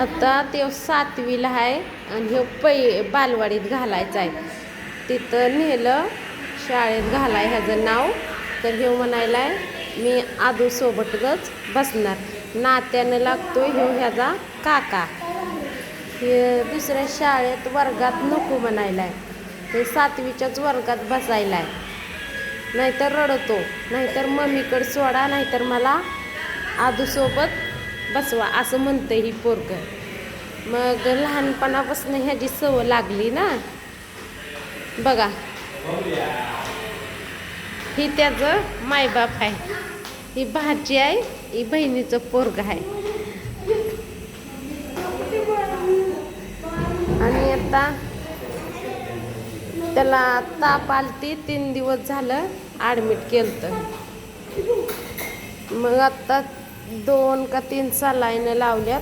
आता ते सातवीला आहे आणि हे पै बालवाडीत घालायचं आहे. तिथं नेलं शाळेत घालाय ह्याचं नाव. तर हे म्हणायला आहे मी आदूसोबतच बसणार. नात्यानं लागतो ह्यो ह्याचा काका. हे दुसऱ्या शाळेत वर्गात नको म्हणायला आहे ते सातवीच्याच वर्गात बसायला आहे नाहीतर रडतो. नाहीतर मम्मीकडे सोडा नाहीतर मला आदूसोबत बसवा असं म्हणतं ही पोरग. मग लहानपणापासून ह्याची सवय लागली ना? बघा. ही त्याचं मायबाप आहे. ही भाजी आहे ही बहिणीचं पोरग आहे. आणि आता त्याला ताप आलती तीन दिवस झालं ॲडमिट केलं मग आत्ता दोन का तीन सलाईनं लावल्यात.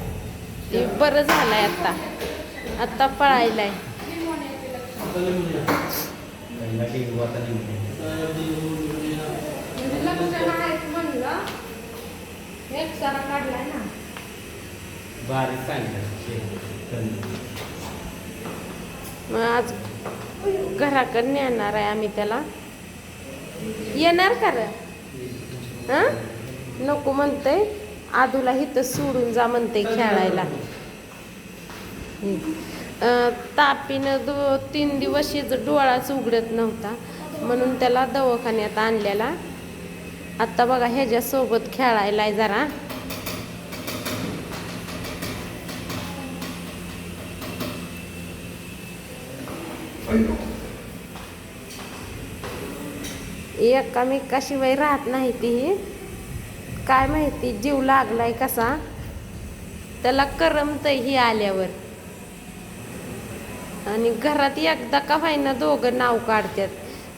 ते बरं झालंय आता. आत्ता ना बारीक सांगितलं. मग आज घराकडे नेणार आहे आम्ही त्याला. येणार का र हां? नको म्हणते आधूला इथं सोडून जा म्हणते खेळायला. तापीनं दो तीन दिवस डोळाच उघडत नव्हता. म्हणून त्याला दवाखान्यात आणलेला. आता बघा ह्याच्यासोबत खेळायला जरा. एकामेकाशिवाय राहत नाही ती. काय माहिती जीव लागलाय कसा? त्याला करमत ही आल्यावर. आणि घरात एकदा का व्हायना दोघं नाव काढतात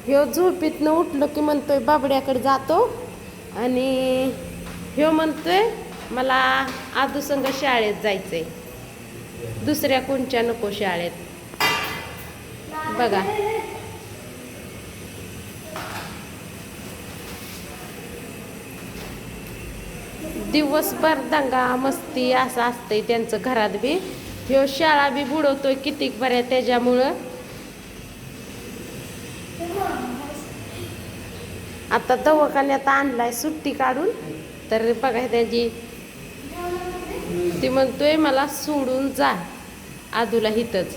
ह्यो झोपीतनं उठलं की म्हणतोय बाबड्याकडे जातो. आणि ह्यो म्हणतोय मला आदूसंग शाळेत जायचंय. दुसऱ्या कोणच्या नको शाळेत. बघा. दिवसभर दंगा मस्ती असं असतंय त्यांचं घरात बी. ह्यो शाळा बी बुडवतोय कितीक बऱ्या त्याच्यामुळं. आता दवाखान्यात आणलाय सुट्टी काढून. तर बघा त्याची. ती म्हणतोय मला सोडून जा आदूला हिथंच